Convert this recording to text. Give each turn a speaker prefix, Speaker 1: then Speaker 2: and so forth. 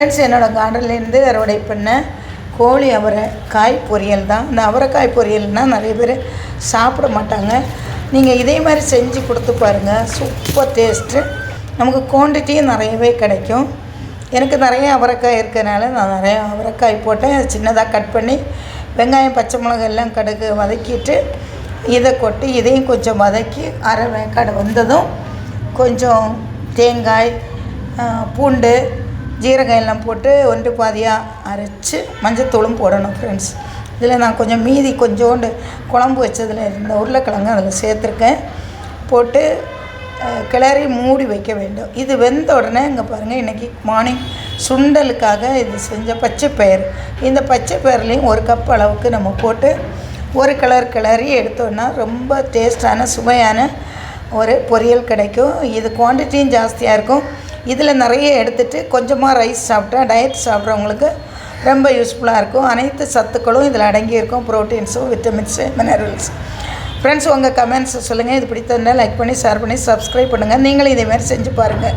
Speaker 1: Friends என்னோடய கார்டன்லேருந்து அறுவடை பண்ண கோழி அவரை காய் பொரியல் தான். இந்த அவரைக்காய் பொரியல்னால் நிறைய பேர் சாப்பிட மாட்டாங்க. நீங்கள் இதே மாதிரி செஞ்சு கொடுத்து பாருங்கள் சூப்பர் டேஸ்ட்டு நமக்கு குவான்டிட்டியும் நிறையவே கிடைக்கும். எனக்கு நிறைய அவரைக்காய் இருக்கிறனால நான் நிறைய அவரைக்காய் போட்டேன். சின்னதாக கட் பண்ணி வெங்காயம் பச்சை மிளகாய் எல்லாம் கடுகு வதக்கிட்டு இதை கொட்டி இதையும் கொஞ்சம் வதக்கி அரை வேக்காடு வந்ததும் கொஞ்சம் தேங்காய் பூண்டு ஜீரகம் எல்லாம் போட்டு ஒன்று பாதியாக அரைச்சி மஞ்சத்தூளும் போடணும் ஃப்ரெண்ட்ஸ் இதில் நான் கொஞ்சம் மீதி கொஞ்சோண்டு குழம்பு வச்சதில் இருந்த உருளைக்கிழங்கு அதில் சேர்த்துருக்கேன். போட்டு கிளறி மூடி வைக்க வேண்டும். இது வெந்த உடனே இங்கே பாருங்கள் இன்றைக்கி மார்னிங் சுண்டலுக்காக இது செஞ்ச பச்சை பயிர் இந்த பச்சை பயிர்லேயும் ஒரு கப் அளவுக்கு நம்ம போட்டு ஒரு கிளர் கிளறி எடுத்தோன்னா ரொம்ப டேஸ்டான சுவையான ஒரு பொரியல் கிடைக்கும். இது குவான்டிட்டியும் ஜாஸ்தியாக இருக்கும். இதில் நிறைய எடுத்துகிட்டு கொஞ்சமாக ரைஸ் சாப்பிட்டா டயட் சாப்பிட்றவங்களுக்கு ரொம்ப யூஸ்ஃபுல்லாக இருக்கும். அனைத்து சத்துக்களும் இதில் அடங்கியிருக்கும். ப்ரோட்டீன்ஸும் விட்டமின்ஸு மினரல்ஸ் ஃப்ரெண்ட்ஸ் உங்கள் கமெண்ட்ஸை சொல்லுங்கள் இது பிடித்திருந்தால் லைக் பண்ணி ஷேர் பண்ணி சப்ஸ்கிரைப் பண்ணுங்கள் நீங்களும் இதேமாதிரி செஞ்சு பாருங்கள்